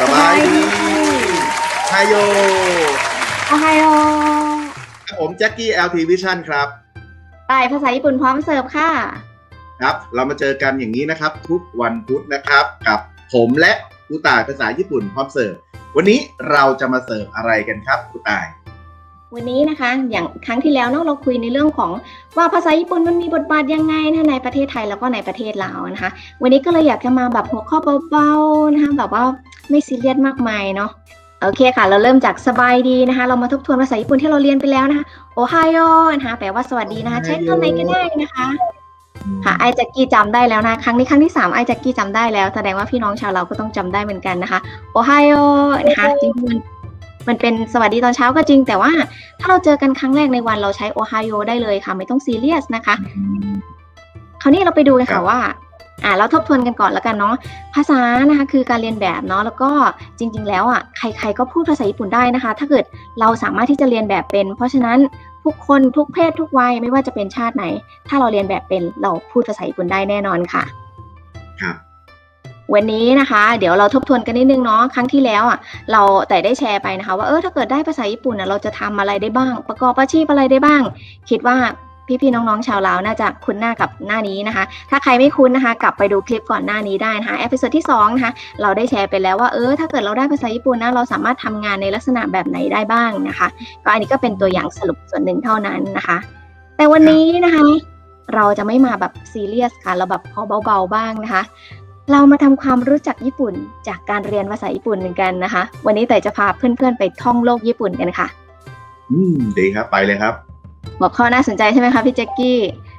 สบายดีไฮโยโอไฮโอผมแจ็คกี้ LT Vision ครับไปภาษาญี่ปุ่นพร้อมเสิร์ฟค่ะ ครับ เรามาเจอกันอย่างนี้นะครับ ทุกวันพุธนะครับ กับผมและกูตายภาษาญี่ปุ่นพร้อมเสิร์ฟ วันนี้เราจะมาเสิร์ฟอะไรกันครับกูตาย วันนี้นะคะอย่างครั้งที่แล้วเนาะเราคุยในเรื่องของว่าภาษาญี่ปุ่นมันมีบทบาทยังไงนะในประเทศไทยแล้วก็ในประเทศลาวนะคะ วันนี้ก็เลยอยากจะมาแบบหัวข้อเบาๆนะคะแบบว่าไม่ซีเรียสมากมายเนาะโอเคค่ะ เราเริ่มจากสบายดีนะคะ เรามาทบทวนภาษาญี่ปุ่นที่เราเรียนไปแล้วนะคะโอไฮโอนะคะแปลว่าสวัสดีนะคะ ใช้คำไหนก็ได้นะคะค่ะไอแจ็กกี้จำได้แล้วนะครั้งนี้ครั้งที่3ไอแจ็กกี้จำได้แล้ว แสดงว่าพี่น้องชาวเราก็ต้องจำได้เหมือนกันนะคะโอไฮโอนะคะจริงๆ มันมันเป็นสวัสดีตอนเช้าก็จริง แต่ว่าถ้าเราเจอกันครั้งแรกในวันเราใช้โอไฮโอได้เลยค่ะ ไม่ต้องซีเรียสนะคะ คราวนี้เราไปดูกันครัค่ะบว่าอ่าเราทบทวนกันก่อนแล้วกันเนาะภาษานะคะคือการเรียนแบบเนาะแล้วก็จริง ๆ แล้วอะใครๆก็พูดภาษาญี่ปุ่นได้นะคะ ถ้าเกิดเราสามารถที่จะเรียนแบบเป็น เพราะฉะนั้นทุกคนทุกเพศทุกวัยไม่ว่าจะเป็นชาติไหน ถ้าเราเรียนแบบเป็นเราพูดภาษาญี่ปุ่นได้แน่นอนค่ะ ครับ วันนี้นะคะ เดี๋ยวเราทบทวนกันนิดนึงเนาะครั้งที่แล้วอะเราแต่ได้แชร์ไปนะคะ ว่าเออถ้าเกิดได้ภาษาญี่ปุ่นเราจะทำอะไรได้บ้าง ประกอบอาชีพอะไรได้บ้าง คิดว่าพี่ๆน้องๆชาวลาวน่าจะคุ้นหน้ากับหน้านี้นะคะ ถ้าใครไม่คุ้นนะคะ กลับไปดูคลิปก่อนหน้านี้ได้นะคะเอพิโซดที่2นะคะเราได้แชร์ไปแล้วว่าเออถ้าเกิดเราได้ภาษาญี่ปุ่นนะเราสามารถทำงานในลักษณะแบบไหนได้บ้างนะคะ ก็อันนี้ก็เป็นตัวอย่างสรุปส่วนหนึ่งเท่านั้นนะคะ แต่วันนี้นะคะ เราจะไม่มาแบบซีเรียสค่ะเราแบบพอเบาๆบ้างนะคะ เรามาทำความรู้จักญี่ปุ่น จากการเรียนภาษาญี่ปุ่นเหมือนกันนะคะ วันนี้แต่จะพาเพื่อนๆไปท่องโลกญี่ปุ่นกันค่ะ อืมดีครับไปเลยครับหัวข้อน่าสนใจใช่ไหมคะพี่แจ็คกี้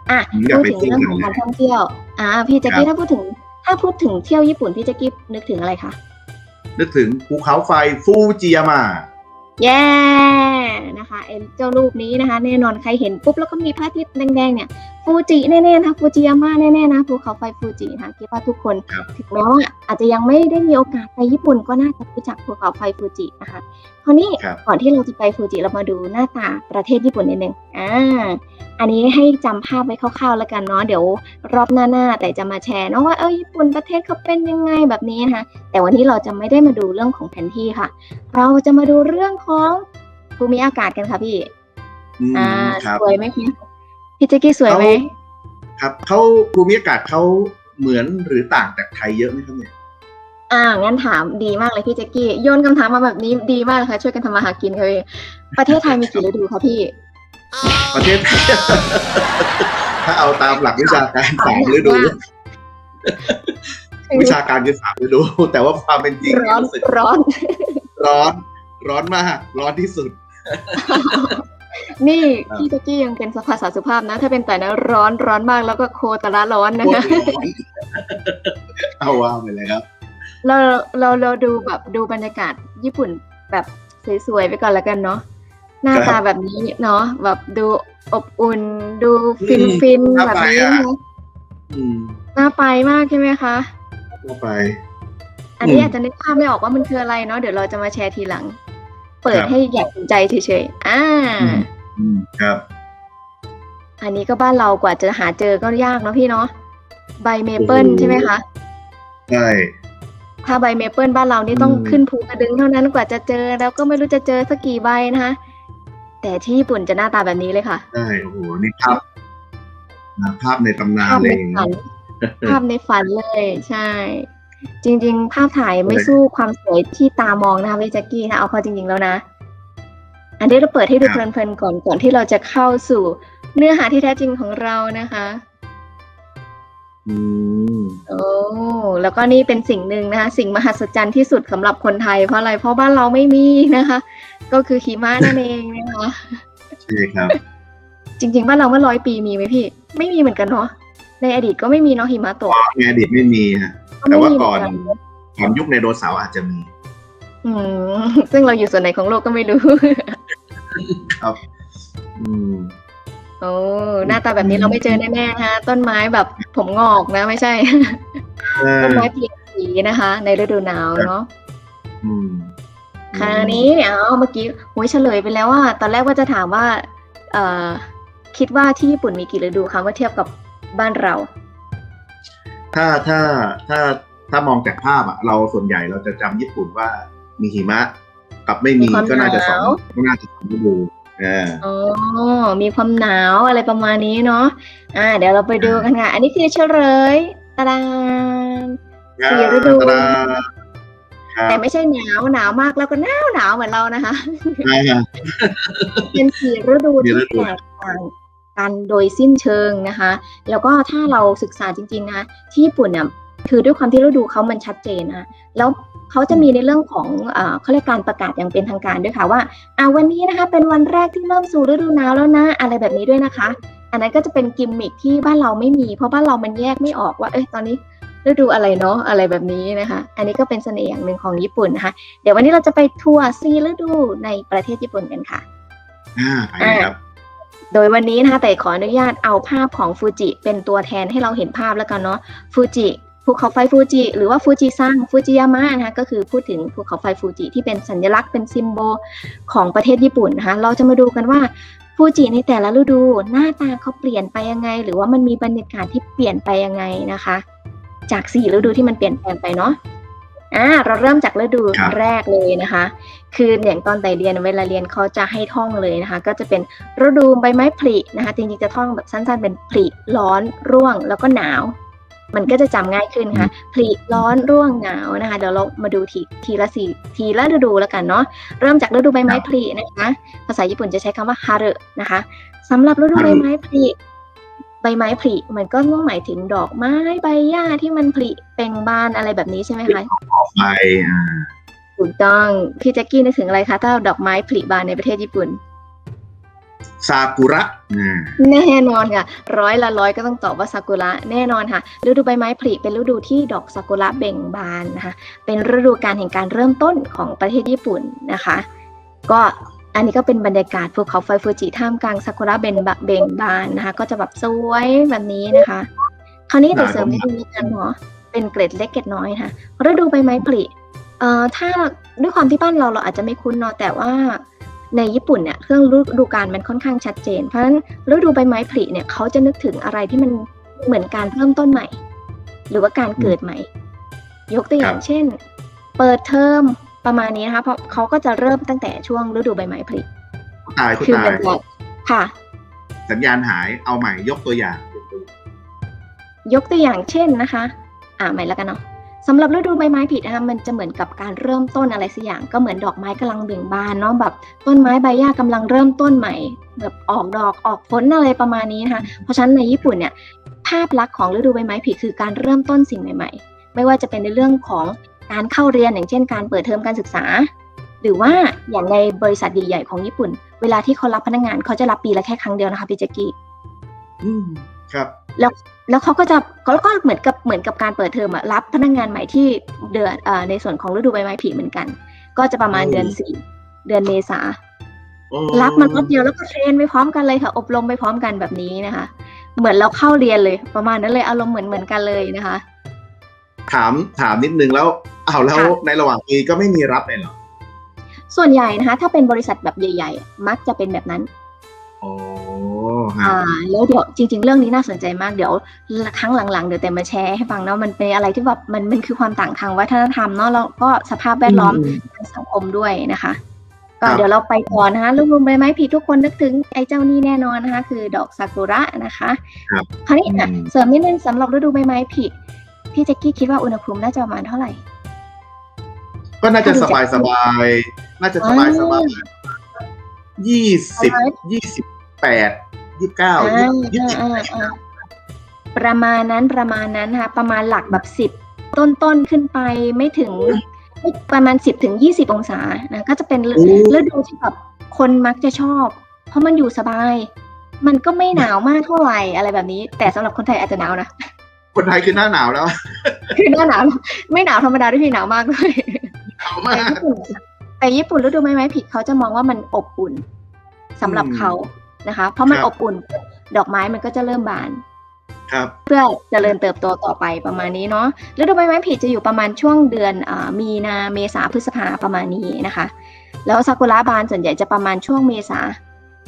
อะผมอยากพูดไปถึงเที่ยวเรื่องของจักางรเลยท่องเที่ยวอ่าพี่แจ็คกี้ครับถ้าพูดถึง ถ้าพูดถึงเที่ยวญี่ปุ่นพี่แจ็คกี้นึกถึงอะไรคะนึกถึงภูเขาไฟฟูจิยาม่า แย่นะคะไอ้เจ้ารูปนี้นะคะ แน่นอนใครเห็นปุ๊บแล้วก็มีพระอาทิตย์แดงๆเนี่ยฟูจิแน่ๆนะฟูจิยาม่าแน่ๆนะภูเขาไฟฟูจินะคะคิดว่าทุกคนครับถึงแม้ว่าอาจจะยังไม่ได้มีโอกาสไปญี่ปุ่นก็น่าจะรู้จักภูเขาไฟฟูจินะคะคราวนี้ครับก่อนที่เราจะไปฟูจิเรามาดูหน้าตาประเทศญี่ปุ่นนิดนึงอ่า อันนี้ให้จำภาพไว้คร่าวๆแล้วกันเนาะเดี๋ยวรอบหน้าๆแต่จะมาแชร์เนาะว่าเออญี่ปุ่นประเทศเขาเป็นยังไงแบบนี้นะคะแต่วันนี้เราจะไม่ได้มาดูเรื่องของแผนที่ค่ะ เราจะมาดูเรื่องของภูมิอากาศกันค่ะพี่อืมอ่าครับสวยไหมพี่พี่แจ๊กกี้สวยไหมครับเขาภูมิอากาศเขาเหมือนหรือต่างจากไทยเยอะไหมครับเนี่ยอ่างั้นถามดีมากเลยพี่แจ๊กกี้โยนคำถามมาแบบนี้ดีมากเลยค่ะช่วยกันทำมาหากินค่ะพี่ประเทศไทยมีกี่ฤดูคะพี่ ประเทศไทยถ้าเอาตามหลักวิชาการสามฤดูวิชาการคือสามฤดู แต่ว่าความเป็นจริงร้อนรู้สึกร้อน ร้อน ร้อนมาก ร้อนที่สุด นี่ครับพี่แจ๊กกี้ยังเป็นภาษาสุภาพนะ ถ้าเป็นแต่นะร้อนร้อนมากแล้วก็โคตรละร้อนนะโคตคะรร้อนเอาว่าไปเลยครับ เราเราเราดูแบบดูบรรยากาศญี่ปุ่นแบบสวยๆไปก่อนแล้วกันเนาะ หน้าครัตาบแบบนี้เนาะแบบดูอบอุ่น ดูฟินอืมฟินน่าแบบไปนี้อะนะคะอืมน่าไปมากใช่ไหมคะเข้าไป อันนี้อืมอาจจะนึกภาพไม่ออกว่ามันคืออะไรเนาะเดี๋ยวเราจะมาแชร์ทีหลัง เปิดครับให้อยากสนใจเฉยๆอ่าอืมอืมครับ อันนี้ก็บ้านเรากว่าจะหาเจอก็ยากเนาะพี่เนาะใบเมเปิลโอ้โหใช่ไหมคะใช่ถ้าใบเมเปิลบ้านเรานี่ต้องอืมขึ้นภูกระดึงเท่านั้นกว่าจะเจอ แล้วก็ไม่รู้จะเจอสักกี่ใบนะคะ แต่ที่ญี่ปุ่นจะหน้าตาแบบนี้เลยค่ะ ใช่โอ้โหนี่ภาพอ่าภาพในตำนานภาพเลในยอย่างฝันี้นภาพในฝันเลย ใช่ จริง ๆ ภาพถ่ายไม่เลยสู้ความสวยที่ตามองนะคะพี่แจ็คกี้นะเอาพอจริง ๆ แล้วนะ อันนี้เราเปิดให้ดูครับเพลินๆก่อนก่อนที่เราจะเข้าสู่เนื้อหาที่แท้จริงของเรานะคะ อืม โอ้ แล้วก็นี่เป็นสิ่งหนึ่งนะคะ สิ่งมหัศจรรย์ที่สุดสำหรับคนไทย เพราะอะไร เพราะบ้านเราไม่มีนะคะ ก็คือหิมะนั่นเองนะคะ ใช่ครับ จริง ๆ บ้านเราเมื่อร้อยปีมีไหมพี่ ไม่มีเหมือนกันเนาะ ในอดีตก็ไม่มีเนาะหิมะตกในอดีตไม่มีฮะก็ไม่แต่ว่ามีเหก่มืออนนกันก่อนยุคในโดเสาร์อาจจะมี อืม ซึ่งเราอยู่ส่วนไหนของโลกก็ไม่รู้ ครับ อืม โอ้หน้าตาแบบนี้เราไม่เจอแน่ๆนะคะต้นไม้แบบผมงอกนะ ไม่ใช่เออต้นไม้เปลี่ยนสีนะคะ ในฤดูหนาวเนาะอืมคราวนี้เนี่ยเอาเมื่อกี้โอ้ยเฉลยไปแล้วว่าตอนแรกว่าจะถามว่า เอ่อ คิดว่าที่ญี่ปุ่นมีกี่ฤดูคะเมื่อเทียบกับบ้านเรา ถ้าถ้าถ้าถ้ามองจากภาพอะเราส่วนใหญ่เราจะจำญี่ปุ่นว่ามีหิมะ กับไม่มีมีความก็น่าจะสองหนาวก็น่าจะสองฤดูเอออ๋อ มีความหนาวอะไรประมาณนี้เนาะ อ่า เดี๋ยวเราไปดูกันค่ะ อันนี้คือเฉลยตารางสี่ฤดูตาดาครับแต่ไม่ใช่หนาวหนาวมากแล้วก็หนาวหนาวเหมือนเรานะคะใช่ครับเป็นสี่ฤดูสี่ที่ฤดูแตกต่างกันโดยสิ้นเชิงนะคะ แล้วก็ถ้าเราศึกษาจริงๆนะที่ญี่ปุ่นเนี่ย คือด้วยความที่ฤดูเขามันชัดเจนนะแล้วเขาจะมีในเรื่องของเอ่อเขาเรียกการประกาศอย่างเป็นทางการด้วยค่ะว่าอ่าวันนี้นะคะเป็นวันแรกที่เริ่มสู่ฤดูหนาวแล้วนะ อะไรแบบนี้ด้วยนะคะ อันนั้นก็จะเป็นกิมมิคที่บ้านเราไม่มี เพราะบ้านเรามันแยกไม่ออกว่าเอ้ยตอนนี้ฤดูอะไรเนาะอะไรแบบนี้นะคะ อันนี้ก็เป็นเสน่ห์อย่างหนึ่งของญี่ปุ่นนะคะ เดี๋ยววันนี้เราจะไปทัวร์ซีฤดูในประเทศญี่ปุ่นกันค่ะอ่าไปเลยครับโดยวันนี้นะคะแต่ขออนุญาตเอาภาพของฟูจิเป็นตัวแทนให้เราเห็นภาพแล้วกันเนาะฟูจิ ภูเขาไฟฟูจิหรือว่าฟูจิซังฟูจิยามะนะคะก็คือพูดถึงภูเขาไฟฟูจิที่เป็นสัญลักษณ์เป็นซิมโบลของประเทศญี่ปุ่นนะคะเราจะมาดูกันว่าฟูจิในแต่ละฤดูหน้าตาเขาเปลี่ยนไปยังไง หรือว่ามันมีบรรยากาศที่เปลี่ยนไปยังไงนะคะ จากสี่ฤดูที่มันเปลี่ยนแปลงไปเนาะอ่าเราเริ่มจากฤดูแรกเลยนะคะ คืออย่างตอนไต่เรียนเวลาเรียนเขาจะให้ท่องเลยนะคะ ก็จะเป็นฤดูใบไม้ผลินะคะจริงๆจะท่องแบบสั้นๆเป็นผลิร้อนร่วงแล้วก็หนาว มันก็จะจำง่ายขึ้นค่ะผลิร้อนร่วงหนาวนะคะ เดี๋ยวเรามาดูทีทีละสี่ทีละฤดูแล้วกันเนาะ เริ่มจากฤดูใบไม้ผลินะคะ ภาษาญี่ปุ่นจะใช้คำว่าฮารุนะคะสำหรับฤดูใบไม้ผลิใบไม้ผลิมันก็ต้องหมายถึงดอกไม้ใบหญ้าที่มันผลิเปล่งบานอะไรแบบนี้ใช่ไหมคะออกไปอ่าถูกต้องพี่แจ็คกี้นึกถึงอะไรคะถ้าดอกไม้ผลิบานในประเทศญี่ปุ่น ซากุระแน่นอนค่ะ ร้อยละร้อยก็ต้องตอบว่าซากุระแน่นอนค่ะฤดูใบไม้ผลิเป็นฤดูที่ดอกซากุระเบ่งบานนะคะเป็นฤดูการแห่งการเริ่มต้นของประเทศญี่ปุ่นนะคะ ก็อันนี้ก็เป็นบรรยากาศภูเขาไฟฟูจิท่ามกลางซากุระเบ่งบะเบ่งบานนะคะ ก็จะแบบสวยแบบนี้นะคะ คราวนี้เดี๋ยวเสริมนิดนึงกันเนาะเป็นเกร็ดเล็กเกร็ดน้อยนะคะฤดูใบไม้ผลิเอ่อถ้าด้วยความที่บ้านเราเราอาจจะไม่คุ้นเนาะแต่ว่า ในญี่ปุ่นเนี่ยเครื่องฤดูกาลมันค่อนข้างชัดเจน เพราะฉะนั้นฤดูใบไม้ผลิเนี่ยเขาจะนึกถึงอะไรที่มันเหมือนการเริ่มต้นใหม่ หรือว่าการเกิดใหม่ ยกตัวอย่างเช่น เปิดเทอมประมาณนี้นะคะเพราะเขาก็จะเริ่มตั้งแต่ช่วงฤดูใบไม้ผลิตายคุณคือตามันยจะค่ะ สัญญาณหายเอาใหม่ยกตัวอย่างยกตัวอย่าง ยกตัวอย่างเช่นนะคะ อ่าใหม่แล้วกันเนาะ สำหรับฤดูใบไม้ผลินะคะมันจะเหมือนกับการเริ่มต้นอะไรสักอย่างก็เหมือนดอกไม้กำลังเบ่งบานเนาะแบบต้นไม้ใบหญ้ากำลังเริ่มต้นใหม่แบบออกดอกออกผลอะไรประมาณนี้นะคะเพราะฉะนั้นในญี่ปุ่นเนี่ยภาพลักษณ์ของฤดูใบไม้ผลิคือการเริ่มต้นสิ่งใหม่ ๆ ไม่ว่าจะเป็นในเรื่องของการเข้าเรียนอย่างเช่น การเปิดเทอมการศึกษา หรือว่าอย่างในบริษัทใหญ่ๆของญี่ปุ่น เวลาที่เขารับพนักงานเขาจะรับปีละแค่ครั้งเดียวนะคะพี่แจ็กกี้อืมครับ แล้วเขาก็จะเขาก็เหมือนกับเหมือนกับการเปิดเทอมอะรับพนักงานใหม่ที่เดือนเอ่อในส่วนของฤดูใบไม้ผลิเหมือนกัน ก็จะประมาณอืมเดือนสี่เดือนเมษาโอ้รับมันรอบเดียวแล้วก็เทรนไปพร้อมกันเลยค่ะ อบรมไปพร้อมกันแบบนี้นะคะ เหมือนเราเข้าเรียนเลยประมาณนั้นเลยอารมณ์เหมือนเหมือนกันเลยนะคะ ถามถามนิดนึงแล้วอ้าวแล้วค่ะในระหว่างปีก็ไม่มีรับเลยเหรอส่วนใหญ่นะคะ ถ้าเป็นบริษัทแบบใหญ่ ๆ มักจะเป็นแบบนั้นโอ้ฮะ อ่าแล้วเดี๋ยวจริง ๆ เรื่องนี้น่าสนใจมากเดี๋ยวครั้งหลังๆเดี๋ยวแต่มาแชร์ให้ฟังเนาะมันเป็นอะไรที่แบบมันมันคือความต่างทางวัฒนธรรมเนาะแล้วก็สภาพแวดล้อมทางสังคมด้วยนะคะ ก็ครับเดี๋ยวเราไปก่อนนะคะลูกลุงใบไม้ผลิทุกคนนึกถึงไอ้เจ้านี่แน่นอนนะคะ คือดอกซากุระนะคะครับคราวนี้อะอืมเสริมนิดนึงสำหรับฤดูใบไม้ผลิพี่แจ็กกี้คิดว่าอุณหภูมิน่าจะประมาณเท่าไหร่ ก็น่าจะถ้าดูสจากบายสบายน่าจะสบายสบายยี่สิบประมาณยี่สิบ แปดยี่สิบเก้าอ่ายี่สิบอ่าอ่าประมาณนั้นประมาณนั้นนะคะประมาณหลักแบบสิบต้นต้นๆขึ้นไปไม่ถึงไม่ประมาณสิบถึงยี่สิบองศานะก็จะเป็นฤโอ้ฤดูที่แบบคนมักจะชอบ เพราะมันอยู่สบาย มันก็ไม่หนาวมากเท่าไหร่อะไรแบบนี้ แต่สำหรับคนไทยอาจจะหนาวนะคนไทยคือหน้าหนาวแล้ว คือหน้าหนาว ไม่หนาวธรรมดาด้วยพี่หนาวมากด้วยหนาวแต่มากญี่ปุ่นแต่ญี่ปุ่นฤดูใบไม้ผลิเขาจะมองว่ามันอบอุ่นสำหรับอืมเขา นะคะ เพราะมันครับอบอุ่น ดอกไม้มันก็จะเริ่มบานครับเพื่อเจริญเติบโตต่อไปประมาณนี้เนาะฤดูใบไม้ผลิจะอยู่ประมาณช่วงเดือนอามีนาเมษาพฤษภาประมาณนี้นะคะ แล้วซากุระบานส่วนใหญ่จะประมาณช่วงเมษา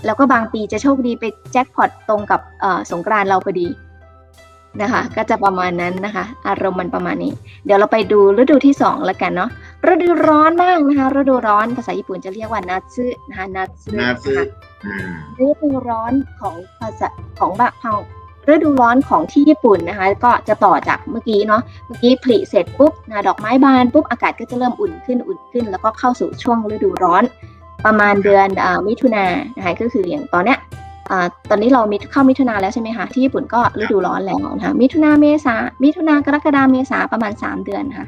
แล้วก็บางปีจะโชคดีไปแจ็คพอตตรงกับเอ่อสงกรานต์เราพอดีนะคะ ก็จะประมาณนั้นนะคะ อารมณ์มันประมาณนี้ เดี๋ยวเราไปดูฤดูที่สองแล้วกันเนาะฤดูร้อนบ้างนะคะฤดูร้อนภาษาญี่ปุ่นจะเรียกว่านัตสึนะคะนัตสึนานะซึคะอ่า ฤดูร้อนของภาษาของบะเฮาฤดูร้อนของที่ญี่ปุ่นนะคะ ก็จะต่อจากเมื่อกี้เนาะเมื่อกี้ผลิเสร็จปุ๊บนะดอกไม้บานปุ๊บอากาศก็จะเริ่มอุ่นขึ้นอุ่นขึ้น แล้วก็เข้าสู่ช่วงฤดูร้อน ประมาณเดือนอามิถุนายนนะคะก็คืออย่างตอนเนี้ยอ่าตอนนี้เรามีเข้ามิถุนาแล้วใช่ไหมคะที่ญี่ปุ่นก็ฤดูร้อนแล้วนะคะมิถุนาเมษามิถุนากรกฎาเมษาประมาณสามเดือนนะคะ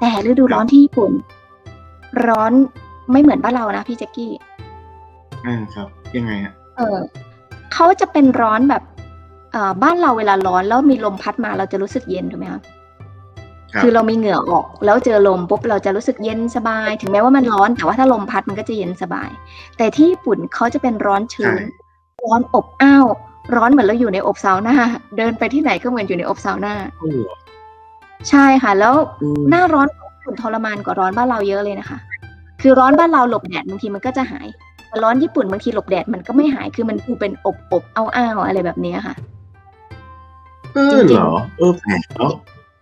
แต่ฤดูร้อนที่ญี่ปุ่น ร้อนไม่เหมือนบ้านเรานะพี่แจ็กกี้อ่าครับ ยังไงฮะเออเขาจะเป็นร้อนแบบเอ่อบ้านเราเวลาร้อนแล้วมีลมพัดมาเราจะรู้สึกเย็นถูกไหมคะครับคือเรามีเหงื่อออก แล้วเจอลมปุ๊บเราจะรู้สึกเย็นสบาย ถึงแม้ว่ามันร้อนแต่ว่าถ้าลมพัดมันก็จะเย็นสบาย แต่ที่ญี่ปุ่นเขาจะเป็นร้อนชื้น ร้อนอบอ้าว ร้อนเหมือนเราอยู่ในอบซาวน่าเดินไปที่ไหนก็เหมือนอยู่ในอบซาวน่าโอ้โหใช่ค่ะ แล้วอืมหน้าร้อนของญี่ปุ่นทรมานกว่าร้อนบ้านเราเยอะเลยนะคะ คือร้อนบ้านเราหลบแดดบางทีมันก็จะหายแต่ ร้อนญี่ปุ่นบางทีหลบแดดมันก็ไม่หายคือมันคือเป็นอบอบอ้าวอ้าวอะไรแบบนี้ค่ะเออเหรอเออแปลกเนาะ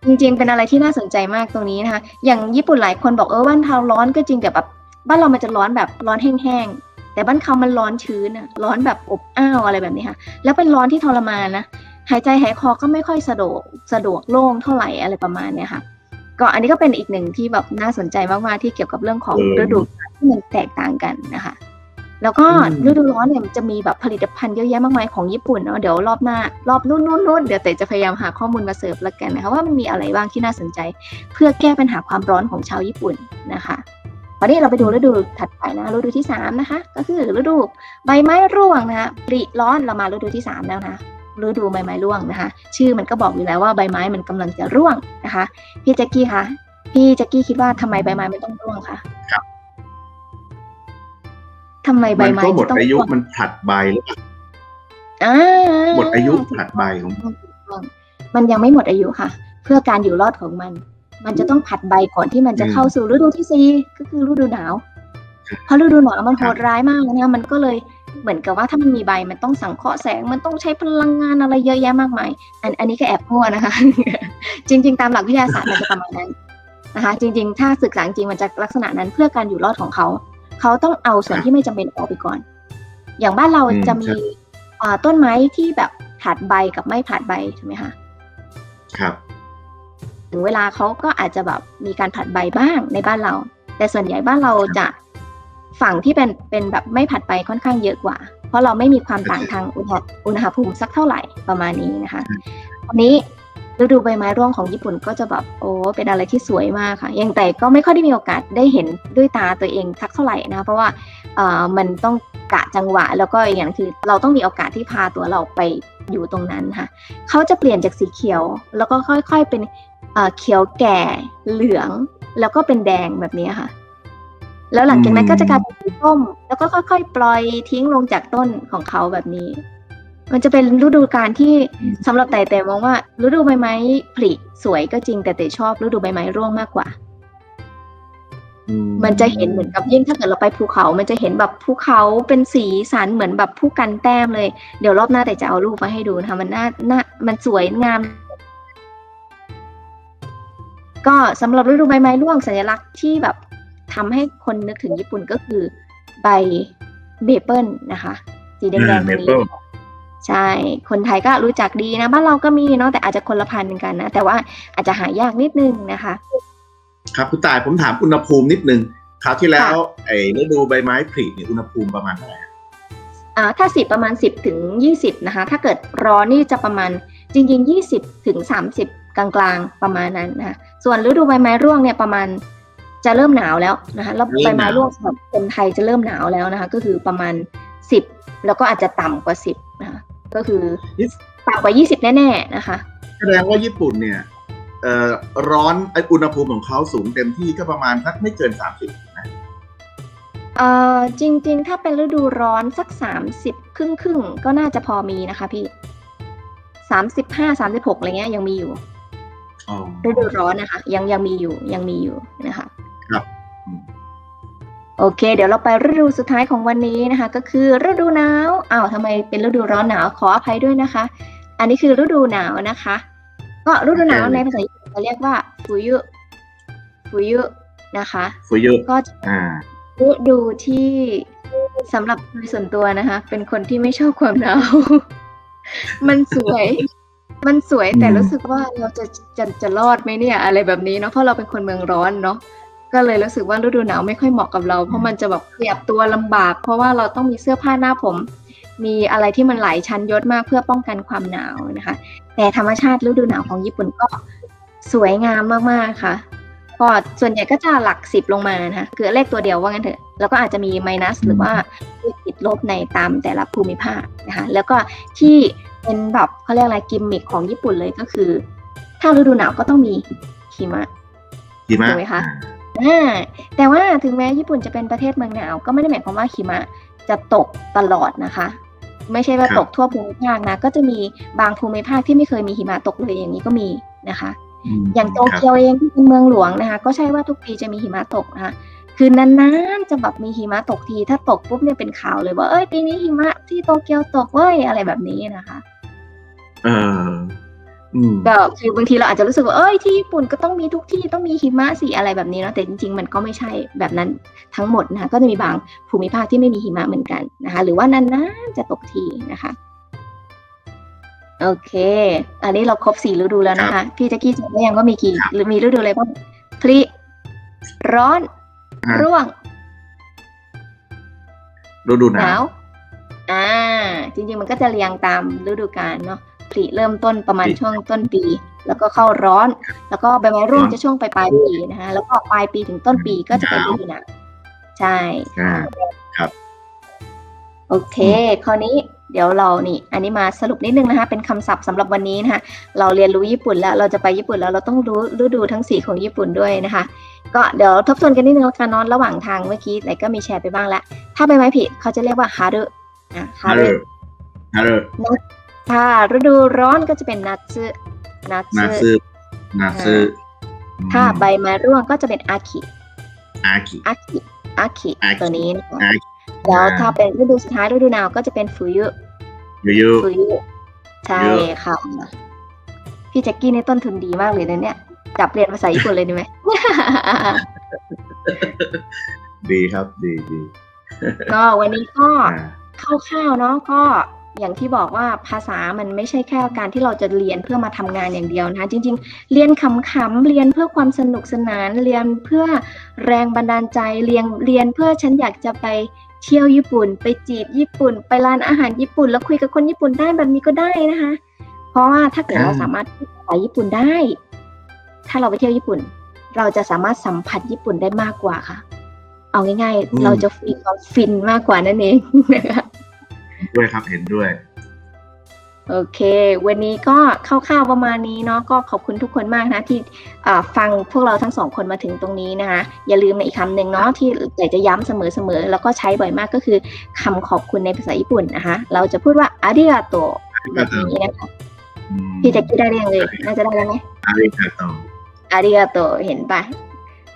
จริงๆ เป็นอะไรที่น่าสนใจมากตรงนี้นะคะ อย่างญี่ปุ่นหลายคนบอกเออบ้านเราร้อนก็จริงแต่แบบบ้านเรามันจะร้อนแบบร้อนแห้งๆ แต่บ้านเขามันร้อนชื้นอะร้อนแบบอบอ้าวอะไรแบบนี้ค่ะ แล้วเป็นร้อนที่ทรมานนะ หายใจหายคอก็ไม่ค่อยสะดวกสะดวกโล่งเท่าไหร่อะไรประมาณเนี้ยค่ะ ก็อันนี้ก็เป็นอีกหนึ่งที่แบบน่าสนใจมากๆที่เกี่ยวกับเรื่องของฤดูกาลที่มันแตกต่างกันนะคะ แล้วก็ฤดูร้อนเนี่ยมันจะมีแบบผลิตภัณฑ์เยอะแยะมากมายของญี่ปุ่นเนาะเดี๋ยวรอบหน้ารอบนู่นนู่นนู่นเดี๋ยวเต๋จะพยายามหาข้อมูลมาเสิร์ฟแล้วกันนะคะว่ามันมีอะไรบ้างที่น่าสนใจ เพื่อแก้ปัญหาความร้อนของชาวญี่ปุ่นนะคะวันนี้เราไปดูฤดูถัดไปนะฤดูที่สามนะคะก็คือฤดูใบไม้ร่วงนะคะปริร้อนเรามาฤดูที่สามแล้วนะฤดูใบไม้ร่วงนะคะ ชื่อมันก็บอกอยู่แล้วว่าใบไม้มันกำลังจะร่วงนะคะ พี่แจ็คกี้คะพี่แจ็คกี้คิดว่าทำไมใบไม้มันต้องร่วงคะครับ ทำไมใบมันไม้ก็หมดจะต้องอายุร่วงมันผลัดใบหรือเปล่าอ่าหมดอายุผลัดใบของมันยังไม่หมดอายุค่ะ เพื่อการอยู่รอดของมัน มันจะต้องผัดใบก่อนที่มันจะอืมเข้าสู่ฤดูที่สี่ก็คือฤดูหนาวครับเพราะฤดูหนาวมันคโหรับดร้ายมากนะคะมันก็เลยเหมือนกับว่าถ้ามันมีใบมันต้องสังเคราะห์แสง มันต้องใช้พลังงานอะไรเยอะแยะมากมาย อันอันนี้ก็แอบมั่วนะคะ จริง ๆ ตามหลักวิทยาศาสตร์มันจะประมาณนั้นนะคะ จริง ๆ ถ้าศึกษาจริงมันจะลักษณะนั้นเพื่อการอยู่รอดของเขา เขาต้องเอาส่วนที่ไม่จำเป็นออกไปก่อน อย่างบ้านเราอืมจะมีครับอ่าต้นไม้ที่แบบผลัดใบกับไม่ผลัดใบใช่ไหมคะครับถึงเวลาเขาก็อาจจะแบบมีการผลัดใบบ้างในบ้านเรา แต่ส่วนใหญ่บ้านเราจะฝั่งที่เป็นเป็นแบบไม่ผลัดใบค่อนข้างเยอะกว่า เพราะเราไม่มีความต่างทางอุณหอุณหภูมิสักเท่าไหร่ประมาณนี้นะคะวันนี้ ฤดูใบไม้ร่วงของญี่ปุ่นก็จะแบบโอ้เป็นอะไรที่สวยมากค่ะยังแต่ก็ไม่ค่อยได้มีโอกาสได้เห็นด้วยตาตัวเองสักเท่าไหร่นะเพราะว่าเออมันต้องกะจังหวะ แล้วก็อย่างคือเราต้องมีโอกาสที่พาตัวเราไปอยู่ตรงนั้นค่ะเขาจะเปลี่ยนจากสีเขียว แล้วก็ค่อยๆเป็นเขียวแก่เหลือง แล้วก็เป็นแดงแบบนี้ค่ะ แล้วหลังจากนั้นก็จะกลายเป็นสีส้ม แล้วก็ค่อยๆ ปล่อยทิ้งลงจากต้นของเขาแบบนี้ มันจะเป็นฤดูกาลที่สำหรับแต่แต่มองว่าฤดูใบไม้ผลิสวยก็จริงแต่แต่ชอบฤดูใบไม้ร่วงมากกว่าอืมันจะเห็นเหมือนกับยิ่งถ้าเกิดเราไปภูเขา มันจะเห็นแบบภูเขาเป็นสีสันเหมือนแบบผู้กันแต้มเลย เดี๋ยวรอบหน้าแต่จะเอารูปมาให้ดูนะคะมันน่าน่ามันสวยงาม ก็สำหรับฤดูใบไม้ร่วงสัญลักษณ์ที่แบบทำให้คนนึกถึงญี่ปุ่นก็คือใบเมเปิลนะคะ สีแดงๆตรงเมนี้เปิล ใช่ คนไทยก็รู้จักดีนะ บ้านเราก็มีเนาะแต่อาจจะคนละพันธุ์กันนะ แต่ว่าอาจจะหายากนิดนึงนะคะ ครับคุณตายผมถามอุณหภูมินิดนึงคราวที่แล้วค่ะไอ้ฤดูใบไม้ผลิเนี่ยอุณหภูมิประมาณเท่าไหร่ฮะอ่าถ้าสิบประมาณสิบถึงยี่สิบนะคะ ถ้าเกิดร้อนนี่จะประมาณจริงๆยี่สิบถึงสามสิบกลางๆประมาณนั้นนะคะส่วนฤดูใบไม้ร่วงเนี่ยประมาณจะเริ่มหนาวแล้วนะคะแล้วใบไม้ร่วงสำหรับคนไทยจะเริ่มหนาวแล้วนะคะ ก็คือประมาณสิบแล้วก็อาจจะต่ำกว่าสิบนะคะ ก็คือต่ำกว่ายี่สิบแน่ๆนะคะ แสดงว่าญี่ปุ่นเนี่ยเอ่อร้อนไอ้อุณหภูมิของเขาสูงเต็มที่ก็ประมาณสักไม่เกินสามสิบนะเอ่อจริง ๆ ถ้าเป็นฤดูร้อนสักสามสิบครึ่งครึ่งๆก็น่าจะพอมีนะคะพี่สามสิบห้าสามสิบหกอะไรเงี้ยยังมีอยู่อ๋อฤดูร้อนนะคะ ยังยังมีอยู่ยังมีอยู่นะคะ ครับอืม โอเค เดี๋ยวเราไปฤดูสุดท้ายของวันนี้นะคะ ก็คือฤดูหนาวอ้าวทำไมเป็นฤดูร้อนหนาวขออภัยด้วยนะคะ อันนี้คือฤดูหนาวนะคะ ก็ฤดูหนาวโอเคในภาษาญี่ปุ่นจะเรียกว่าฟุยุฟุยุนะคะฟุยุก็จะอ่าฤดูที่สำหรับโดยส่วนตัวนะคะ เป็นคนที่ไม่ชอบความหนาว มันสวย มันสวยแต่อืมรู้สึกว่าเราจะจะจะรอดไหมเนี่ย อะไรแบบนี้เนาะเพราะเราเป็นคนเมืองร้อนเนาะ ก็เลยรู้สึกว่าฤดูหนาวไม่ค่อยเหมาะกับเรา เพราะมันจะแบบขยับตัวลำบาก เพราะว่าเราต้องมีเสื้อผ้าหน้าผม มีอะไรที่มันหลายชั้นยศมากเพื่อป้องกันความหนาวนะคะ แต่ธรรมชาติฤดูหนาวของญี่ปุ่นก็สวยงามมากๆค่ะก็ส่วนใหญ่ก็จะหลักสิบลงมานะคะคือเลขตัวเดียวว่างั้นเถอะ แล้วก็อาจจะมี minus หรือว่าเลขติดลบในตามแต่ละภูมิภาคนะคะแล้วก็ที่เป็นแบบเขาเรียกอะไรกิมมิคของญี่ปุ่นเลยก็คือ ถ้าฤดูหนาวก็ต้องมีหิมะหิมะถูกไหมคะ อ่าแต่ว่าถึงแม้ญี่ปุ่นจะเป็นประเทศเมืองหนาว ก็ไม่ได้หมายความว่าหิมะจะตกตลอดนะคะ ไม่ใช่ว่าตกทั่วภูมิภาคนะ ก็จะมีบางภูมิภาคที่ไม่เคยมีหิมะตกเลยอย่างนี้ก็มีนะคะมอย่างโตเกียวเองที่เป็นเมืองหลวงนะคะ ก็ใช่ว่าทุกปีจะมีหิมะตกนะคะคือนานๆจะแบบมีหิมะตกที ถ้าตกปุ๊บเนี่ยเป็นข่าวเลยว่าเอ้ยปีนี้หิมะที่โตเกียวตกเว้ยอะไรแบบนี้นะคะ เออ อืมก็คือบางทีเราอาจจะรู้สึกว่าเอ้ยที่ญี่ปุ่นก็ต้องมีทุกที่ต้องมีหิมะสิอะไรแบบนี้เนาะแต่จริงๆ มันก็ไม่ใช่แบบนั้นทั้งหมดนะคะก็จะมีบางภูมิภาคที่ไม่มีหิมะเหมือนกันนะคะ หรือว่านานๆจะตกทีนะคะโอเค อันนี้เราครบสี่ฤดูแล้วนะคะ พี่แจ๊กกี้จำได้ยังว่ามีกี่หรือมีฤดูอะไรบ้างพลิร้อนอะร่วง ฤดูหหนานาววอ่า จริงๆ มันก็จะเรียงตามฤดูกาลเนาะ ผลิเริ่มต้นประมาณช่วงต้นปี แล้วก็เข้าร้อน แล้วก็ใบไม้ร่วงจะช่วงปลายปลายๆปีนะคะแล้วก็ปลายปีถึงต้นปีก็จะเป็นฤดูหนาวใช่อ่าโอเค คราวนี้เดี๋ยวเรานี่ อันนี้มาสรุปนิดนึงนะคะ เป็นคำศัพท์สำหรับวันนี้นะคะเราเรียนรู้ญี่ปุ่นแล้ว เราจะไปญี่ปุ่นแล้วเราต้องรู้ฤดูทั้งสี่ของญี่ปุ่นด้วยนะคะ ก็เดี๋ยวทบทวนกันนิดนึงแล้วกันเนอนระหว่างทางเมื่อกี้ไหนก็มีแชร์ไปบ้างแล้ว ถ้าใบไม้ผลิเขาจะเรียกว่าฮารุอะฮาฮารุรุฮารุ ถ้าฤดูร้อนก็จะเป็นนัตสึนันาตซึสึนาซึถ้าใบไม้ร่วงก็จะเป็นอาคิอากิอาคิอาคิอาคิตัวนี้นะคะอากิแล้วอ่าถ้าเป็นฤดูสุดท้ายฤดูหนาวก็จะเป็นฟุยุยูยูฟุยุใช่เยอะค่ะ พี่แจ็คกี้ในต้นทุนดีมากเลยนะเนี่ย จับเรียนภาษาญี่ปุ่นเลยดีไหม ดีครับดีดีก็วันนี้ก็อ่าคร่าวๆเนาะก็ อย่างที่บอกว่าภาษามันไม่ใช่แค่การที่เราจะเรียนเพื่อมาทำงานอย่างเดียวนะคะ จริง ๆ เรียนขำๆเรียนเพื่อความสนุกสนาน เรียนเพื่อแรงบันดาลใจ เรียนเรียนเพื่อฉันอยากจะไปเที่ยวญี่ปุ่น ไปจีบญี่ปุ่น ไปร้านอาหารญี่ปุ่น แล้วคุยกับคนญี่ปุ่นได้แบบนี้ก็ได้นะคะ เพราะว่าถ้าเกิดเราสามารถพูดภาษาญี่ปุ่นได้ ถ้าเราไปเที่ยวญี่ปุ่น เราจะสามารถสัมผัสญี่ปุ่นได้มากกว่าค่ะ เอาง่าย ๆ เราจะมีความฟินมากกว่านั่นเองนะคะ ด้วยครับเห็นด้วย โอเค วันนี้ก็คร่าวๆประมาณนี้เนาะก็ขอบคุณทุกคนมากนะที่อ่าฟังพวกเราทั้งสองคนมาถึงตรงนี้นะคะ อย่าลืมในอีกคำหนึ่งเนาะที่อยากจะย้ำเสมอๆแล้วก็ใช้บ่อยมากก็คือคำขอบคุณในภาษาญี่ปุ่นนะคะ เราจะพูดว่าอาริกาโตแบบนี้นะคะอืมพี่แจ็กกี้ได้หรือยังเลยน่าจะได้แล้วไหมอาริกาโตอาริกาโตเห็นปะ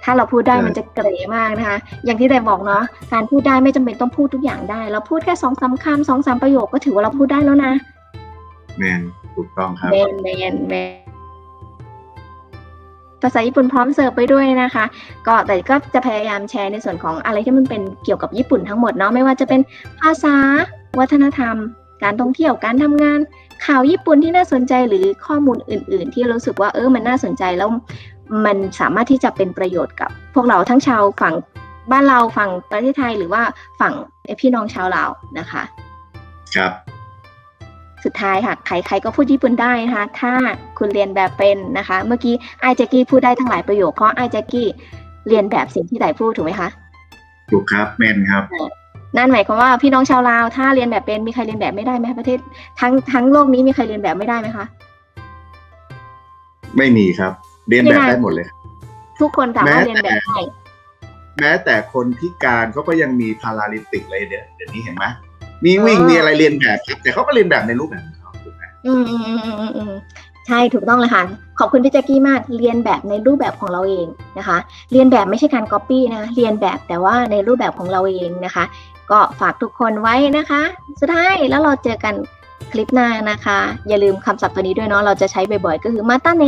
ถ้าเราพูดได้ใช่มันจะเก๋มากนะคะ อย่างที่แต่บอกเนาะการพูดได้ไม่จำเป็นต้องพูดทุกอย่างได้ เราพูดแค่สองสามคำสองสามประโยคก็ถือว่าเราพูดได้แล้วนะแมนถูกต้องครับแมนแมนแมนภาษาญี่ปุ่นพร้อมเสิร์ฟไปด้วยนะคะ ก็แต่ก็จะพยายามแชร์ในส่วนของอะไรที่มันเป็นเกี่ยวกับญี่ปุ่นทั้งหมดเนาะไม่ว่าจะเป็นภาษา วัฒนธรรม การท่องเที่ยวการทำงาน ข่าวญี่ปุ่นที่น่าสนใจหรือข้อมูลอื่น ๆ ที่รู้สึกว่าเออมันน่าสนใจแล้ว มันสามารถที่จะเป็นประโยชน์กับ พวกเราทั้งชาวฝั่งบ้านเราฝั่งประเทศไทยหรือว่าฝั่งพี่น้องชาวลาวนะคะ ครับ สุดท้ายค่ะใครๆก็พูดญี่ปุ่นได้นะคะถ้าคุณเรียนแบบเป็นนะคะ เมื่อกี้ไอแจ็กกี้พูดได้ทั้งหลายประโยคเพราะไอแจ็กกี้เรียนแบบสิ่งที่ไต่พูดถูกไหมคะถูกครับแมนครับนั่นหมายความว่าพี่น้องชาวลาวถ้าเรียนแบบเป็นมีใครเรียนแบบไม่ได้ไหมคะประเทศทั้งทั้งโลกนี้มีใครเรียนแบบไม่ได้ไหมคะ ไม่มีครับ เรียนแบบได้หมดเลยครับทุกคนสามารถแม้เรียนแบบได้แม้แต่คนพิการเขาก็ยังมีพาราลิมปิกเลยเดี๋ยวเดี๋ยวนี้เห็นไหมมีวิ่งอ๋อมีอะไรเรียนแบบครับแต่เขาก็เรียนแบบในรูปแบบของเขาถูกไหมอืมอืมอืมอืมอืมใช่ถูกต้องเลยค่ะขอบคุณพี่แจ็กกี้มากเรียนแบบในรูปแบบของเราเองนะคะ เรียนแบบไม่ใช่การก๊อปปี้นะเรียนแบบแต่ว่าในรูปแบบของเราเองนะคะ ก็ฝากทุกคนไว้นะคะ สุดท้ายแล้วเราเจอกัน คลิปหน้านะคะ อย่าลืมคำศัพท์ตัวนี้ด้วยเนาะเราจะใช้บ่อยๆ ก็คือมาตาเน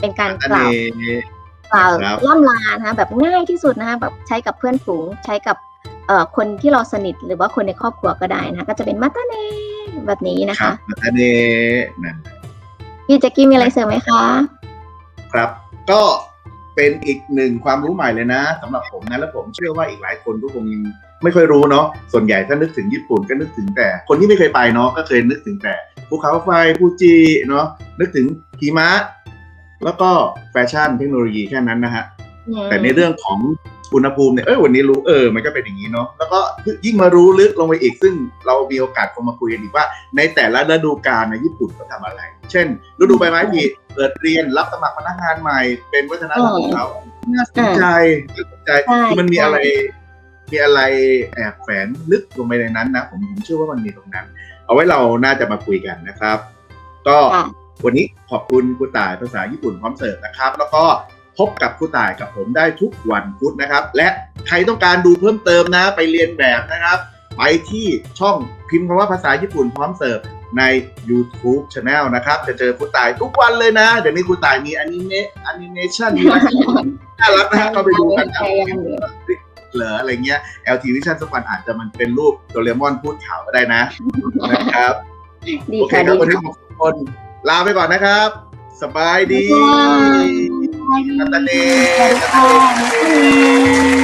เป็นการอันกล่าวนี้กล่าวครับล่ำลานะคะแบบง่ายที่สุดนะคะแบบใช้กับเพื่อนฝูงใช้กับเอ่อคนที่เราสนิทหรือว่าคนในครอบครัวก็ได้นะคะก็จะเป็นมาตาเนแบบนี้นะครัคะบอันนี้นั่นพี่แจ็กกี้มีอะไรเสริมไหมคะ ครับก็เป็นอีกหนึ่งความรู้ใหม่เลยนะสำหรับผมนะ และผมเชื่อว่าอีกหลายคนก็คงยัง ไม่ค่อยรู้เนาะส่วนใหญ่ถ้านึกถึงญี่ปุ่นก็นึกถึงแต่ คนที่ไม่เคยไปเนาะก็เคยนึกถึงแต่ภูเขาไฟฟูจิเนาะนึกถึงหิมะ แล้วก็แฟชั่นเทคโนโลยีแค่นั้นนะฮะแต่ในเรื่องของอุณหภูมิเนี่ยเอ้ยวันนี้รู้เออมันก็เป็นอย่างนี้เนาะแล้วก็ยิ่งมารู้ลึกลงไปอีก ซึ่งเรามีโอกาสคงมาคุยกันอีกว่า ในแต่ละฤดูกาลในญี่ปุ่นเขาทำอะไร เช่นฤดูใบไม้ผลิเปิดเรียนรับสมัครพนักงานใหม่ เป็นวัฒนธรรมของเขาน่าสนใจน่าสนใจใช่คือมันมีใช่อะไร มีอะไรแอบแฝงลึกลงไปในนั้นนะผมผมเชื่อว่ามันมีตรงนั้น เอาไว้เราน่าจะมาคุยกันนะครับ ก็ค่ะวันนี้ขอบคุณครูต่ายภาษาญี่ปุ่นพร้อมเสิร์ฟนะครับ แล้วก็พบกับครูต่ายกับผมได้ทุกวันพุธนะครับ และใครต้องการดูเพิ่มเติมนะ ไปเรียนแบบนะครับ ไปที่ช่องพิมพ์คำว่าภาษาญี่ปุ่นพร้อมเสิร์ฟใน YouTube Channel นะครับ จะเจอครูต่ายทุกวันเลยนะ เดี๋ยวนี้ครูต่ายมีอนิเมะแอนิเมชันมีอะไรน่ารักนะฮะก็ไปดูกันนะ เหลืออะไรเงี้ย LT Vision สักวันอาจจะมันเป็นรูปโดเรมอนพูดข่าวก็ได้นะนะครับดีโอเคค่ะครับดีวันนี้ค่ะผมทุกคนลาไปก่อนนะครับ สบายดีบ๊ายบายนาตาเน่สวัสดีค่ะ